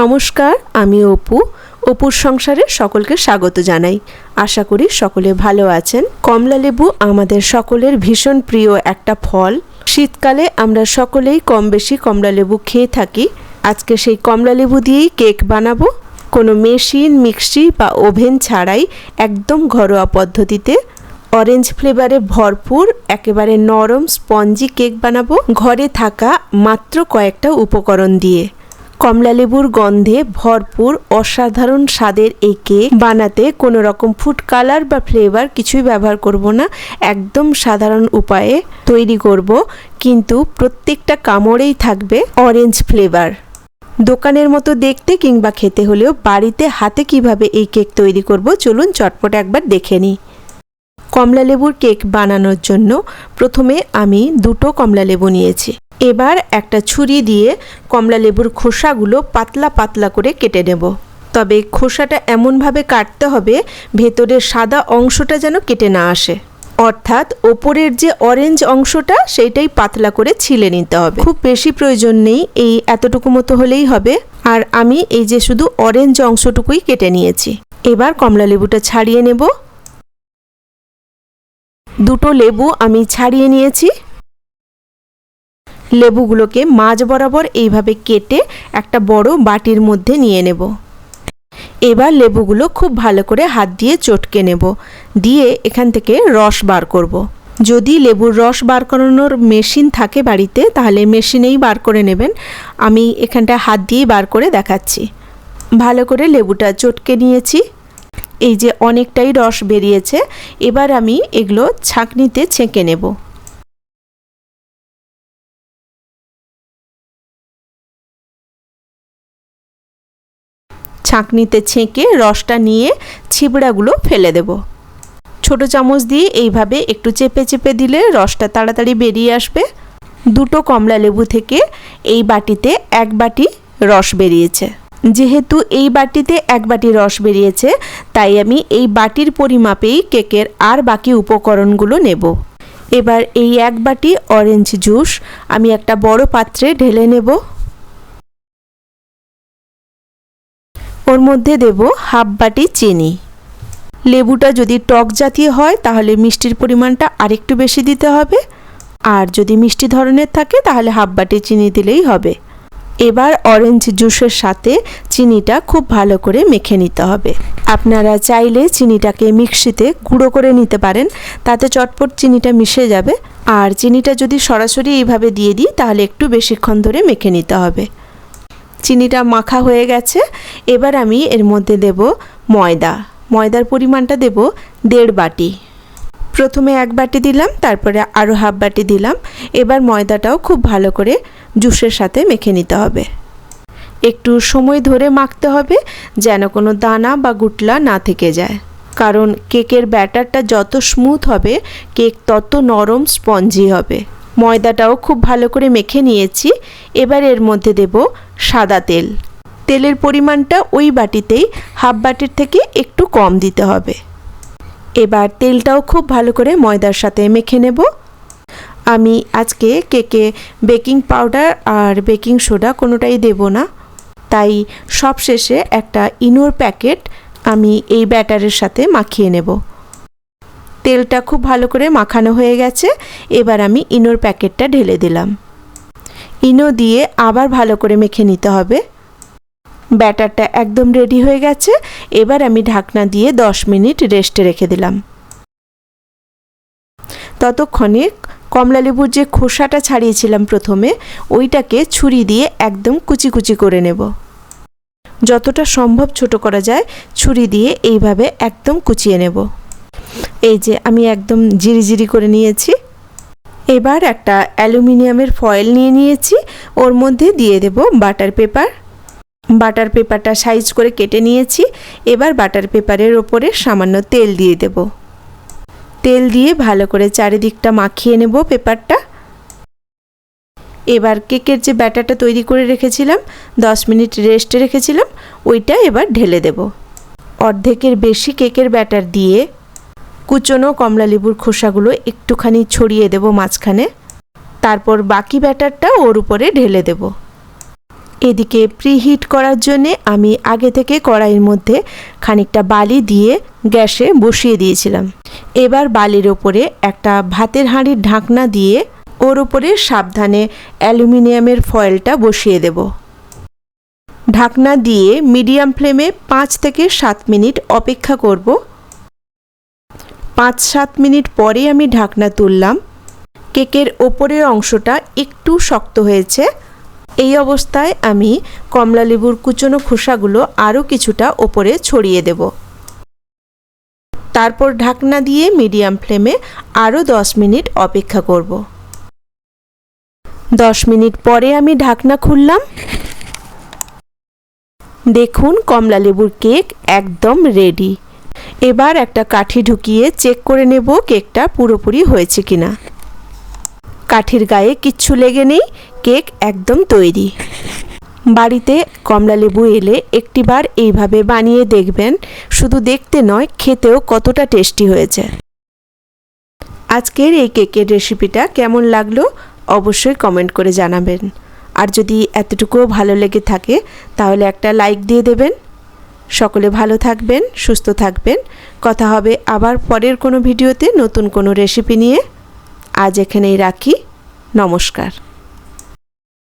নমস্কার, আমি অপু। অপুর সংসারে সকলকে স্বাগত জানাই। আশা করি সকলে ভালো আছেন। কমলা লেবু আমাদের সকলের ভীষণ প্রিয় একটা ফল। শীতকালে আমরা সকলেই কম বেশি কমলা লেবু খেয়ে থাকি। আজকে সেই কমলা লেবু দিয়েই কেক বানাবো। কোনো মেশিন, মিক্সি বা ওভেন ছাড়াই একদম ঘরোয়া পদ্ধতিতে অরেঞ্জ ফ্লেভারে ভরপুর, একেবারে নরম স্পঞ্জি কেক বানাবো। ঘরে থাকা মাত্র কয়েকটা উপকরণ দিয়ে। কমলালেবুর গন্ধে ভরপুর অসাধারণ স্বাদের এই কেক বানাতে কোনো রকম ফুড কালার বা ফ্লেভার কিছুই ব্যবহার করব না, একদম সাধারণ উপায়ে তৈরি করব। কিন্তু প্রত্যেকটা কামড়েই থাকবে অরেঞ্জ ফ্লেভার দোকানের মতো দেখতে কিংবা খেতে হলেও বাড়িতে হাতে কীভাবে এই কেক তৈরি করব চলুন চটপট একবার দেখে নিই। কমলা লেবুর কেক বানানোর জন্য প্রথমে আমি দুটো কমলা লেবু নিয়েছি। এবার একটা ছুরি দিয়ে কমলা লেবুর খোসাগুলো পাতলা পাতলা করে কেটে নেব। তবে খোসাটা এমনভাবে কাটতে হবে ভেতরের সাদা অংশটা যেন কেটে না আসে। অর্থাৎ ওপরের যে অরেঞ্জ অংশটা সেইটাই পাতলা করে ছিলে নিতে হবে। খুব বেশি প্রয়োজন নেই, এই এতটুকু মতো হলেই হবে। আর আমি এই যে শুধু অরেঞ্জ অংশটুকুই কেটে নিয়েছি। এবার কমলা লেবুটা ছাড়িয়ে নেব। দুটো লেবু আমি ছাড়িয়ে নিয়েছি। লেবুগুলোকে মাঝ বরাবর এইভাবে কেটে একটা বড় বাটির মধ্যে নিয়ে নেব। এবার লেবুগুলো খুব ভালো করে হাত দিয়ে চটকে নেব। দিয়ে এখান থেকে রস বার করব। যদি লেবুর রস বার করানোর মেশিন থাকে বাড়িতে, তাহলে মেশিনেই বার করে নেবেন। আমি এখানটা হাত দিয়েই বার করে দেখাচ্ছি। ভালো করে লেবুটা চটকে নিয়েছি। এই যে অনেকটাই রস বেরিয়েছে, এবার আমি এগুলো ছাঁকনিতে ছেঁকে নেব। ছাঁকনিতে ছেঁকে রসটা নিয়ে ছিবড়াগুলো ফেলে দেব। ছোট চামচ দিয়ে এইভাবে একটু চেপে চেপে দিলে রসটা তাড়াতাড়ি বেরিয়ে আসবে। দুটো কমলা লেবু থেকে এই বাটিতে এক বাটি রস বেরিয়েছে। যেহেতু এই বাটিতে এক বাটি রস বেরিয়েছে, তাই আমি এই বাটির পরিমাপেই কেকের আর বাকি উপকরণগুলো নেব। এবার এই এক বাটি অরেঞ্জ জুস আমি একটা বড় পাত্রে ঢেলে নেব। ওর মধ্যে দেব হাফ বাটি চিনি। লেবুটা যদি টক জাতীয় হয়, তাহলে মিষ্টির পরিমাণটা আরেকটু বেশি দিতে হবে। আর যদি মিষ্টি ধরনের থাকে, তাহলে হাফ বাটি চিনি দিলেই হবে। এবার অরেঞ্জ জুসের সাথে চিনিটা খুব ভালো করে মেখে নিতে হবে। আপনারা চাইলে চিনিটাকে মিক্সিতে গুঁড়ো করে নিতে পারেন, তাতে চটপট চিনিটা মিশে যাবে। আর চিনিটা যদি সরাসরি এইভাবে দিয়ে দিই, তাহলে একটু বেশিক্ষণ ধরে মেখে নিতে হবে। চিনিটা মাখা হয়ে গেছে। এবার আমি এর মধ্যে দেব ময়দা। ময়দার পরিমাণটা দেব দেড় বাটি। প্রথমে এক বাটি দিলাম, তারপরে আরও হাফ বাটি দিলাম। এবার ময়দাটাও খুব ভালো করে জুসের সাথে মেখে নিতে হবে। একটু সময় ধরে মাখতে হবে, যেন কোনো দানা বা গুটলা না থেকে যায়। কারণ কেকের ব্যাটারটা যত স্মুথ হবে, কেক তত নরম স্পঞ্জি হবে। ময়দাটাও খুব ভালো করে মেখে নিয়েছি। এবার এর মধ্যে দেব সাদা তেল। তেলের পরিমাণটা ওই বাটিতেই হাফ বাটির থেকে একটু কম দিতে হবে। এবার তেলটাও খুব ভালো করে ময়দার সাথে মেখে নেব। আমি আজকে কেকে বেকিং পাউডার আর বেকিং সোডা কোনোটাই দেব না। তাই সবশেষে একটা ইনোর প্যাকেট আমি এই ব্যাটারের সাথে মাখিয়ে নেব। তেলটা খুব ভালো করে মাখানো হয়ে গেছে। এবার আমি ইনোর প্যাকেটটা ঢেলে দিলাম। ইনো দিয়ে আবার ভালো করে মেখে নিতে হবে। ব্যাটারটা একদম রেডি হয়ে গেছে। এবার আমি ঢাকনা দিয়ে দশ মিনিট রেস্টে রেখে দিলাম। ততক্ষণে কমলালেবুর যে খোসাটা ছাড়িয়েছিলাম প্রথমে, ওইটাকে ছুরি দিয়ে একদম কুচি কুচি করে নেব। যতটা সম্ভব ছোট করা যায়, ছুরি দিয়ে এইভাবে একদম কুচিয়ে নেব। এই যে আমি একদম জিরি জিরি করে নিয়েছি। এবার একটা অ্যালুমিনিয়ামের ফয়েল নিয়ে নিয়েছি। ওর মধ্যে দিয়ে দেব বাটার পেপার। বাটার পেপারটা সাইজ করে কেটে নিয়েছি। এবার বাটার পেপারের ওপরে সামান্য তেল দিয়ে দেব। তেল দিয়ে ভালো করে চারিদিকটা মাখিয়ে নেব পেপারটা। এবার কেকের যে ব্যাটারটা তৈরি করে রেখেছিলাম, দশ মিনিট রেস্টে রেখেছিলাম, ওইটা এবার ঢেলে দেব। অর্ধেকের বেশি কেকের ব্যাটার দিয়ে কুচনো কমলা লেবুর খোসাগুলো একটুখানি ছড়িয়ে দেব মাঝখানে। তারপর বাকি ব্যাটারটা ওর উপরে ঢেলে দেব। এদিকে প্রিহিট করার জন্যে আমি আগে থেকে কড়াইয়ের মধ্যে খানিকটা বালি দিয়ে গ্যাসে বসিয়ে দিয়েছিলাম। এবার বালির ওপরে একটা ভাতের হাঁড়ির ঢাকনা দিয়ে ওর ওপরে সাবধানে অ্যালুমিনিয়ামের ফয়েলটা বসিয়ে দেব। ঢাকনা দিয়ে মিডিয়াম ফ্লেমে পাঁচ থেকে সাত মিনিট অপেক্ষা করব। পাঁচ সাত মিনিট পরে আমি ঢাকনা তুললাম। কেকের ওপরের অংশটা একটু শক্ত হয়েছে। এই অবস্থায় আমি কমলা লেবুর কুচনো খোসাগুলো আরও কিছুটা ওপরে ছড়িয়ে দেব। তারপর ঢাকনা দিয়ে মিডিয়াম ফ্লেমে আরও দশ মিনিট অপেক্ষা করব। দশ মিনিট পরে আমি ঢাকনা খুললাম। দেখুন কমলা লেবুর কেক একদম রেডি। এবার একটা কাঠি ঢুকিয়ে চেক করে নেব কেকটা পুরোপুরি হয়েছে কিনা। কাঠির গায়ে কিচ্ছু লেগে নেই, কেক একদম তৈরি। বাড়িতে কমলা লেবু এলে একটিবার এইভাবে বানিয়ে দেখবেন, শুধু দেখতে নয়, খেতেও কতটা টেস্টি হয়েছে। আজকের এই কেকের রেসিপিটা কেমন লাগল অবশ্যই কমেন্ট করে জানাবেন। আর যদি এতটুকুও ভালো লেগে থাকে, তাহলে একটা লাইক দিয়ে দেবেন। সকলে ভালো থাকবেন, সুস্থ থাকবেন। কথা হবে আবার পরের কোনো ভিডিওতে নতুন কোনো রেসিপি নিয়ে। আজ এখানেই রাখি। নমস্কার।